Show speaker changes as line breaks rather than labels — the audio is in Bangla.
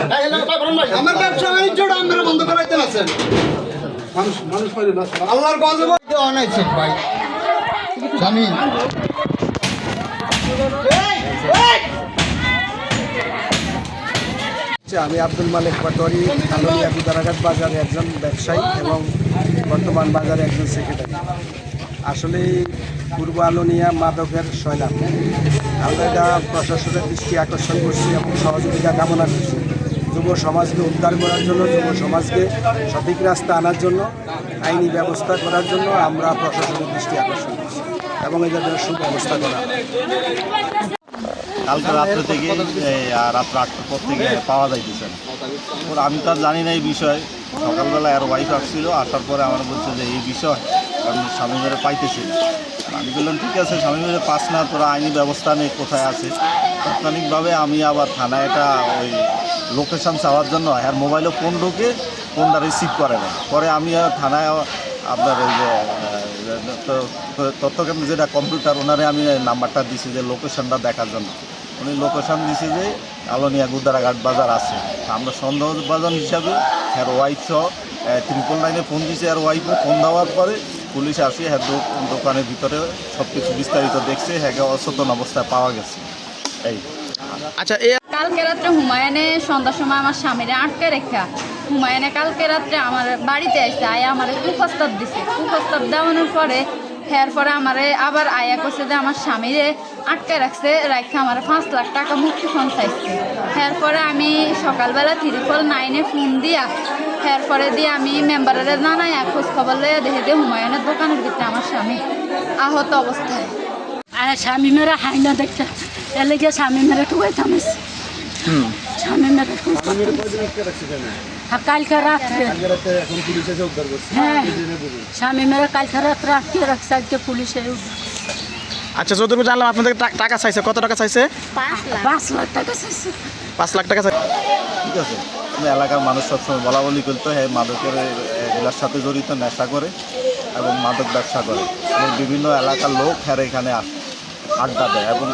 আছেন? আমার ব্যবসা বাণিজ্যটা আপনারা বন্ধ করাইতে আছেন। মানুষ মানুষ আল্লাহর গজব
অনাইছেন ভাই। জামিন
আমি আব্দুল মালিক পাটোয়ারি আলোনিয়া গুদারাঘাট বাজারে একজন ব্যবসায়ী এবং বর্তমান বাজারে একজন সেক্রেটারি আসলে পূর্ব আলোনিয়া মাদকের সয়লাভ আমরা এটা প্রশাসনের দৃষ্টি আকর্ষণ করছি এবং সহযোগিতা কামনা করছি। যুব সমাজকে উদ্ধার করার জন্য, যুব সমাজকে সঠিক রাস্তা আনার জন্য, আইনি ব্যবস্থা করার জন্য আমরা প্রশাসনের দৃষ্টি আকর্ষণ করছি এবং এদের জন্য সুব্যবস্থা করা।
কালকে রাত্রে থেকে রাত্র আটটার পর থেকে পাওয়া যাইতেছে না। আমি তো জানি না এই বিষয়। সকালবেলা আর ওয়াইফ আসছিল, আসার পরে আমার বলছে যে এই বিষয় আমি স্বামী মেরে পাইতেছি আমি বললাম, ঠিক আছে, স্বামী মেরে পাস না, তোরা আইনি ব্যবস্থা নেই কোথায় আছে? তাৎক্ষণিকভাবে আমি আবার থানায় এটা ওই লোকেশন চাওয়ার জন্য আর মোবাইলে ফোন ঢুকে ফোনটা রিসিভ করে না। পরে আমি থানায় আপনার ওই যে তথ্যকেন্দ্র যেটা কম্পিউটার ওনারে আমি নাম্বারটা দিছি যে লোকেশনটা দেখার জন্য। উনি লোকেশন দিছে যে আলোনিয়া গুদারাঘাট বাজার আছে। আমরা সন্দেহবাজন হিসাবে হ্যার ওয়াইফ সহ ট্রিপল নাইনে ফোন দিছে, আর ওয়াইফে ফোন দেওয়ার পরে পুলিশ আসি হ্যাঁ দোকানের ভিতরে সব কিছু বিস্তারিত দেখছে হ্যাঁ অচেতন অবস্থায় পাওয়া গেছে। এই।
আচ্ছা
কালকে রাত্রে হুমায়ুনে সন্ধ্যার সময় আমার স্বামীরে আটকে রেখা হুমায়ুনে কালকে রাত্রে আমার বাড়িতে আসছে আয়া আমার কুপ্রস্তাব দিছে। কুপ্রস্তাব দেওয়ানোর পরে এর পরে আমারে আবার আয়া করছে যে আমার স্বামীরে আটকে রাখছে রাখছে আমার পাঁচ লাখ টাকা মুক্তি ফোন চাইছে। এর পরে আমি সকালবেলা ত্রিপল নাইনে ফোন দিয়া এর পরে দিয়ে আমি মেম্বারের জানাই খোঁজ খবর লইয়া দেখে দিয়ে হুমায়ুনের দোকানের ভিতরে আমার স্বামী আহত অবস্থায়।
আর স্বামী মেরে হাই না দেখতে, এলে গিয়ে স্বামী মেরে টুকাই থামিস হ্যাঁ কালকে রাত্রে হ্যাঁ। স্বামী কালকে রাত্রে আটকে রাখছে আজকে পুলিশে
আচ্ছা যতটুকু জানলাম আপনাদের টাকা চাইছে। কত টাকা চাইছে?
পাঁচ লাখ টাকা চাইছে।
পাঁচ লাখ টাকা চাইছে
ঠিক আছে। কিন্তু এলাকার মানুষ সবসময় বলা বলি করতে হয় মাদকের এগুলোর সাথে জড়িত নেশা করে এবং মাদক ব্যবসা করে। এবং বিভিন্ন এলাকার লোক হ্যাঁ এখানে আসে আড্ডা দেয় এবং